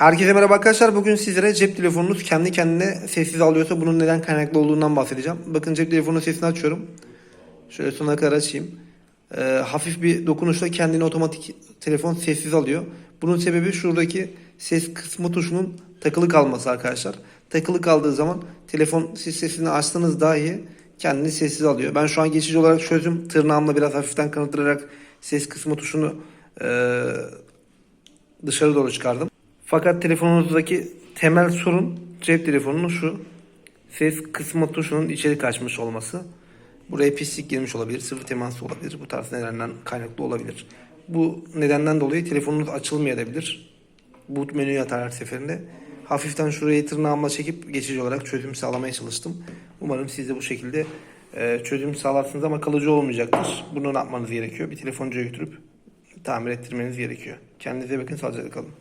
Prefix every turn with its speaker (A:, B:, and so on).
A: Herkese merhaba arkadaşlar. Bugün sizlere cep telefonunuz kendi kendine sessiz alıyorsa bunun neden kaynaklı olduğundan bahsedeceğim. Bakın cep telefonunun sesini açıyorum. Şöyle sonuna kadar açayım. Ee, hafif bir dokunuşla kendini otomatik telefon sessiz alıyor. Bunun sebebi şuradaki ses kısmı tuşunun takılı kalması arkadaşlar. Takılı kaldığı zaman telefon siz sesini açtığınız dahi kendini sessiz alıyor. Ben şu an geçici olarak çözdüm. Tırnağımla biraz hafiften kanıtlayarak ses kısmı tuşunu ee, dışarı doğru çıkardım. Fakat telefonunuzdaki temel sorun cep telefonunun şu ses kısma tuşunun içeri kaçmış olması. Buraya pislik girmiş olabilir, sıvı teması olabilir. Bu tarz nedenlerden kaynaklı olabilir. Bu nedenden dolayı telefonunuz açılmayabilir. Boot menüye atar her seferinde. Hafiften şurayı tırnağımla çekip geçici olarak çözüm sağlamaya çalıştım. Umarım siz de bu şekilde e, çözüm sağlarsınız ama kalıcı olmayacaktır. Bunu ne yapmanız gerekiyor? Bir telefoncuya götürüp tamir ettirmeniz gerekiyor. Kendinize bakın, sağlıcakla kalın.